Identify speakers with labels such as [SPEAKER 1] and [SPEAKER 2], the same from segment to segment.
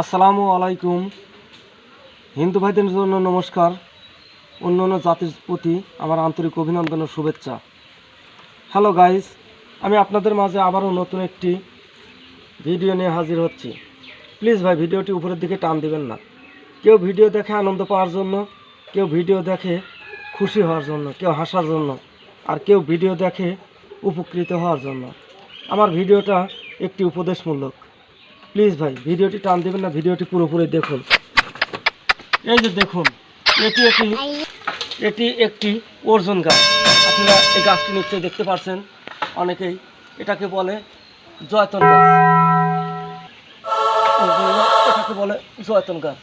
[SPEAKER 1] আসসালামু আলাইকুম। হিন্দু ভাইদের জন্য নমস্কার। অন্য অন্য জাতির প্রতি আমার আন্তরিক অভিনন্দন ও শুভেচ্ছা। হ্যালো গাইস আমি আপনাদের মাঝে আবারও নতুন একটি ভিডিও নিয়ে হাজির হচ্ছি। প্লিজ ভাই, ভিডিওটি উপরের দিকে টান দিবেন না। কেউ ভিডিও দেখে আনন্দ পাওয়ার জন্য, কেউ ভিডিও দেখে খুশি হওয়ার জন্য, কেউ হাসার জন্য, আর কেউ ভিডিও দেখে উপকৃত হওয়ার জন্য। আমার ভিডিওটা একটি উপদেশমূলক। প্লিজ ভাই ভিডিওটি টান দেবেন না ভিডিওটি পুরোপুরি দেখুন। এই যে দেখুন এটি একটি এটি একটি অর্জুন গাছ। আপনারা এই গাছটি নিশ্চয়ই দেখতে পাচ্ছেন অনেকেই এটাকে বলে জয়তন গাছ, এটাকে বলে জয়তন গাছ।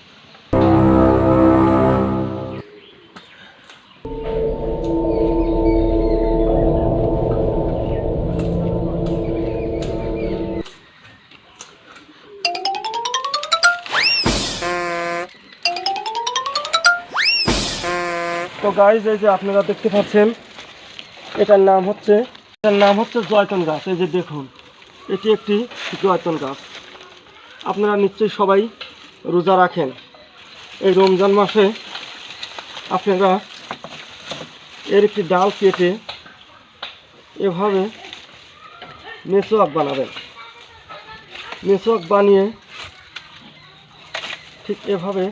[SPEAKER 1] তো গাইজ এই যে আপনারা দেখতে পাচ্ছেন, এটার নাম হচ্ছে, এটার নাম হচ্ছে জয়তন গাছ। এই যে দেখুন, এটি একটি জয়তন গাছ। আপনারা নিশ্চয়ই সবাই রোজা রাখেন। এই রমজান মাসে আপনারা এর একটি ডাল কেটে এভাবে মেসোয়াক বানাবেন। মেসোয়াক বানিয়ে ঠিক এভাবে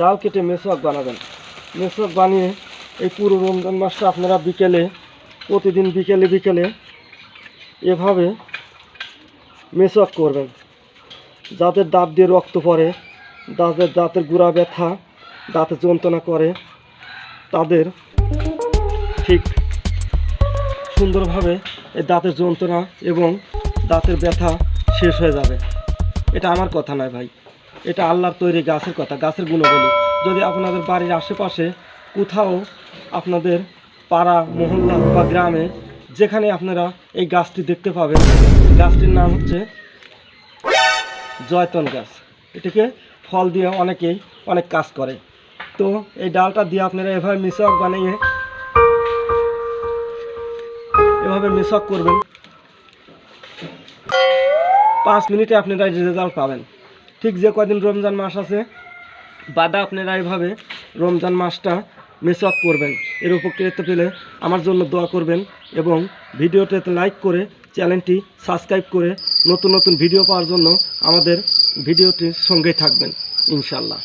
[SPEAKER 1] ডাল কেটে মেসোয়াক বানাবেন। মেসোয়াক বানিয়ে এই পুরো রমজান মাসটা আপনারা বিকেলে, প্রতিদিন বিকেলে বিকেলে এভাবে মেসওয়াক করবেন। যাদের দাঁত দিয়ে রক্ত পড়ে, যাদের দাঁতের গুঁড়া ব্যথা দাঁতে যন্ত্রণা করে, তাদের ঠিক সুন্দরভাবে এই দাঁতের যন্ত্রণা এবং দাঁতের ব্যথা শেষ হয়ে যাবে। এটা আমার কথা নয় ভাই। এটা আল্লাহর তৈরি গাছের কথা, গাছের গুণবলী। যদি আপনাদের বাড়ির আশেপাশে কোথাও আপনাদের পাড়া, মহল্লা বা গ্রামে যেখানে আপনারা এই গাছটি দেখতে পাবেন। গাছটির নাম হচ্ছে জয়তন গাছ। এটিকে ফল দিয়ে অনেকেই অনেক কাজ করে। তো এই ডালটা দিয়ে আপনারা এভাবে মিশক বানিয়ে এভাবে মিশক করবেন। পাঁচ মিনিটে আপনারা রেজাল্ট পাবেন। ঠিক যে কদিন রমজান মাস আছে, বাদা আপনারা এইভাবে রমজান মাসটা মিসওয়াক করবেন। এর উপকৃত পেলে আমার জন্য দোয়া করবেন এবং ভিডিওটাতে লাইক করে চ্যানেলটি সাবস্ক্রাইব করে নতুন নতুন ভিডিও পাওয়ার জন্য আমাদের ভিডিওটির সঙ্গেই থাকবেন ইনশাল্লাহ